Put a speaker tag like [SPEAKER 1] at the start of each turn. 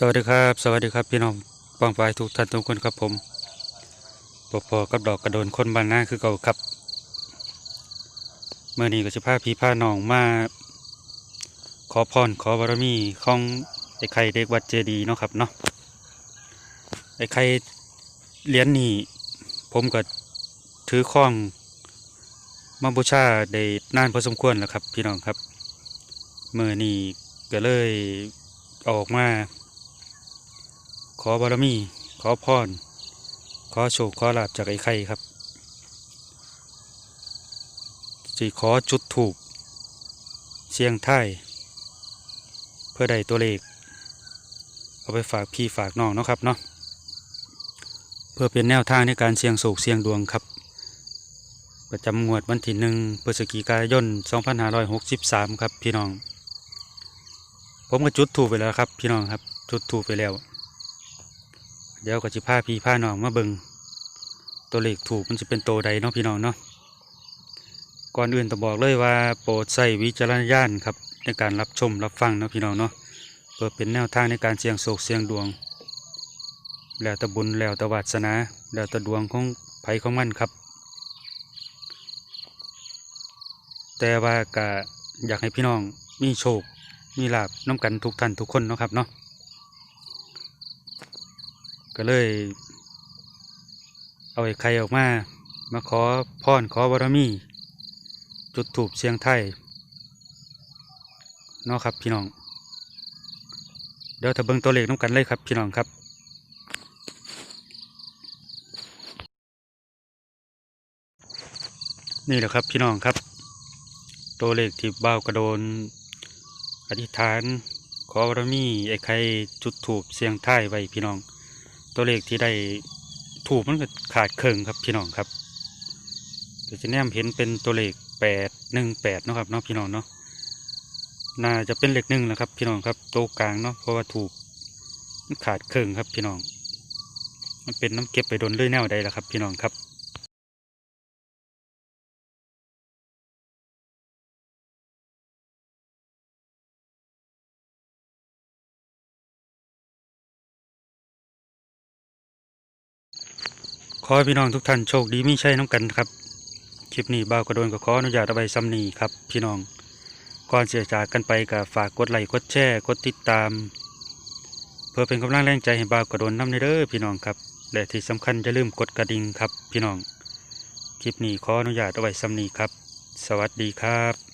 [SPEAKER 1] สวัสดีครับ สวัสดีครับพี่น้องปองปายทุกท่านทุกคนครับผมปอพอกับดอกกระโดนคนบ้านหน้าคือเก่าครับเมื่อนี้ก็จะพาพี่พาน้องมา ขอพรขอบารมีของไอ้ไข่เด็กวัดเจดีย์เนาะครับเนาะไอ้ไข่เหรียญนี่ผมก็ถือข้องมาบูชาได้นานพอสมควรแล้วครับ พี่น้องครับเมื่อนี้ก็เลยออกมา อบารมี ขอพร ขอโชค ขอลาบจากไอ้ไข่ครับสิขอจุดถูกเสียงไทายเพื่อได้ตัวเลข เอาไปฝากพี่ฝากน้องเนาะครับเนาะเพื่อเป็นแนวทางในการเสี่ยงโศกเสี่ยงดวงครับ ประจำงวดวันที่หนึ่งพฤศจิกายน 2563 ครับพี่น้อง ผมก็จุดถูกไปแล้วครับพี่น้องครับ จุดถูกไปแล้ว เดี๋ยวก็จะพาพี่พาน้องมาเบิงตัวเลขถูกมันจะเป็นตัวใดเนาะพี่น้องเนาะก่อนอื่นต้องบอกเลยว่าโปรดใส่วิจารณญาณครับในการรับชมรับฟังเนาะพี่น้องเนาะเพื่อเป็นแนวทางในการเสี่ยงโศกเสี่ยงดวง แล้วต่บุญแล้วต่วาสนา แล้วต่ดวงของไผของมันครับ แต่ว่าก็อยากให้พี่น้องมีโชค มีลาบน้ำกันทุกท่านทุกคนเนาะครับเนาะ ก็เลย เอาไอ้ไข่ออกมา มาขอพรขอบารมี จุดถูบเสียงไทยเนาะครับพี่น้อง เดี๋ยวถ้าเบิ่งตัวเลขน้ำกันเลยครับพี่น้องครับนี่แหละครับพี่น้องครับ ตัวเลขที่เบ้าวกระโดน อธิษฐาน ขอบารมีไอ้ไข่จุดถูบเสียงไทายไว้พี่น้อง ตัวเลขที่ได้ถูกมันก็ขาดเคิงครับพี่น้องครับเดี๋ยวจะแนมเห็นเป็นตัวเลขแปดหนึ่งแปดนะครับเนาะพี่น้องเนาะน่าจะเป็นเลขหนึ่งนะครับ พี่น้องครับตัวกลางเนาะเพราะว่าถูกขาดเคิงครับพี่น้อง มันเป็นน้ำเก็บไปโดนเลื่อยแนวใดล่ะครับ พี่น้องครับ ขอให้พี่น้องทุกท่านโชคดีมีชัยน้ำกันครับ คลิปนี้บ่าวกระโดนก็ขออนุญาตเอาไปซ้ำนีครับ พี่น้อง ก่อนเสียจากกันไปก็ฝากกดไลค์กดแชร์กดติดตาม เพื่อเป็นกำลังแรงใจให้บ่าวกระโดนน้ำในเด้อพี่น้องครับ และที่สำคัญอย่าลืมกดกระดิ่งครับ พี่น้อง คลิปนี้ขออนุญาตเอาไว้ซ้ำนีครับ สวัสดีครับ